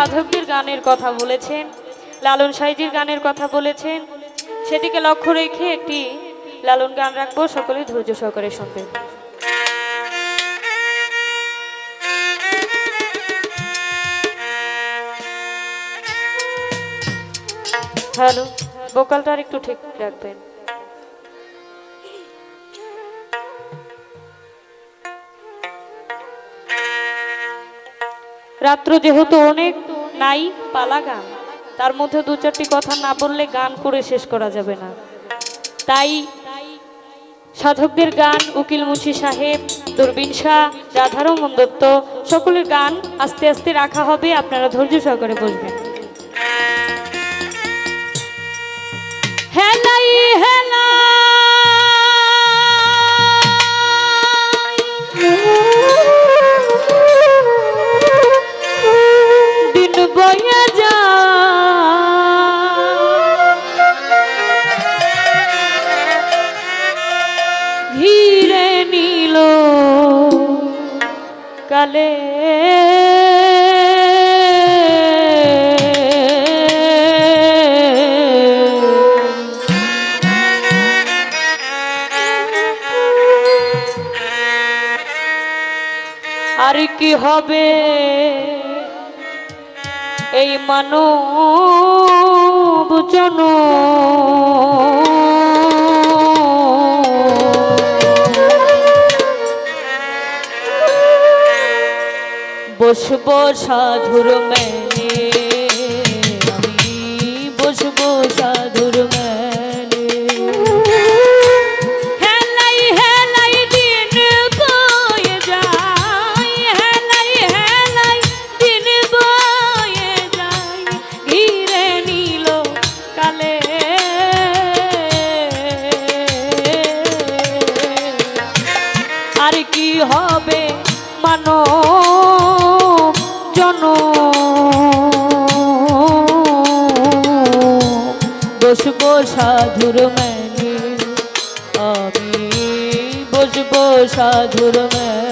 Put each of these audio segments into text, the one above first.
সাধকদের গানের কথা বলেছেন, লালন সাইজির গানের কথা বলেছেন। সেদিকে লক্ষ্য রেখে একটি লালন গান রাখব সকলে ধৈর্য সহকারে শুনবেন। হ্যালো, ভোকালটা আর একটু ঠিক রাখবেন। রাত্র যেহেতু অনেক নাই, পালা গান। তার মধ্যে দু চারটি কথা না বললে গান করে শেষ করা যাবে না। তাই সাধকদের গান, উকিল মুন্সি সাহেব, দূরবীন শাহ, রাধারমন দত্ত, সকলের গান আস্তে আস্তে রাখা হবে। আপনারা ধৈর্য সহকারে বসবেন। হেলাই কালে আর কি হবে এই মানব জন বসবো সাধুর মেলে আমি বসবো সাধুর হেলাই হেলাই যায় হেলাই হেলাই যায় আর কি হবে মানো? জন বসবো সাধুর মেলে আমি বসবো সাধুর মেলে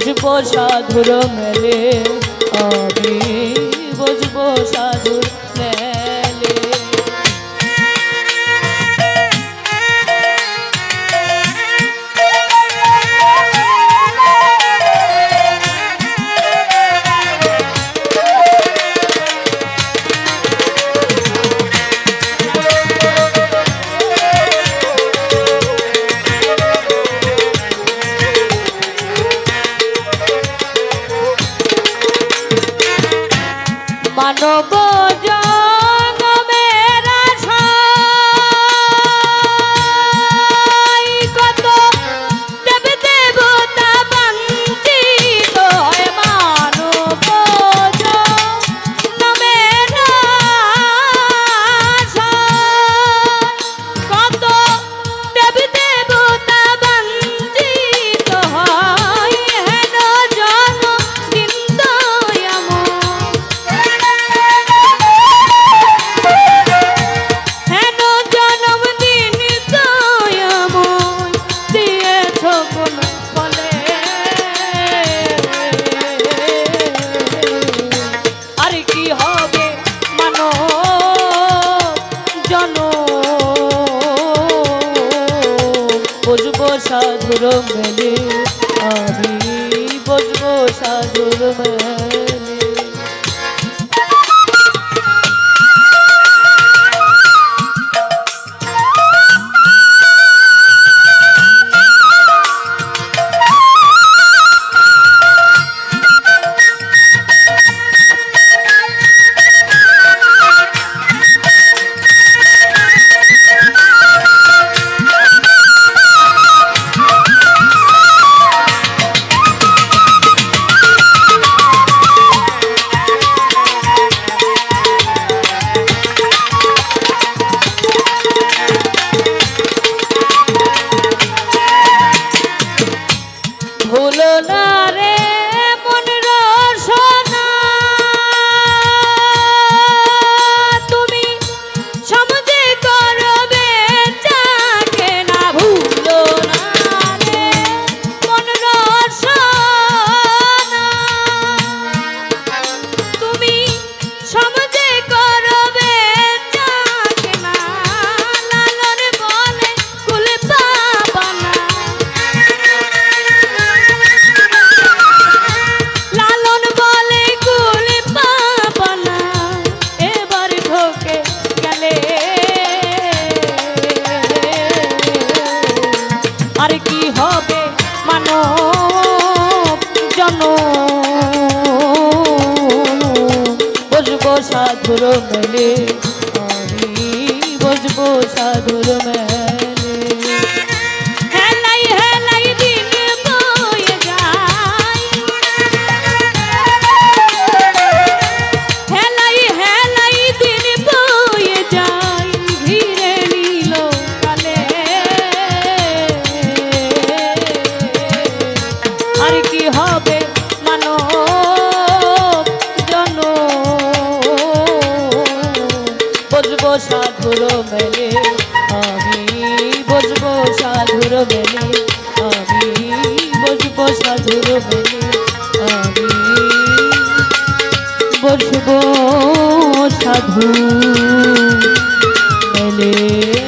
বসবো সাধুর মেলে সাধুর মেলে আমি বসবো সাধুর মেলে। সাধুর মেলে আমি বসবো সাধুর মেলে। মেলে আমি বসবো সাধুর মেলে আমি বসবো সাধুর মেলে আমি বসবো সাধু মেলে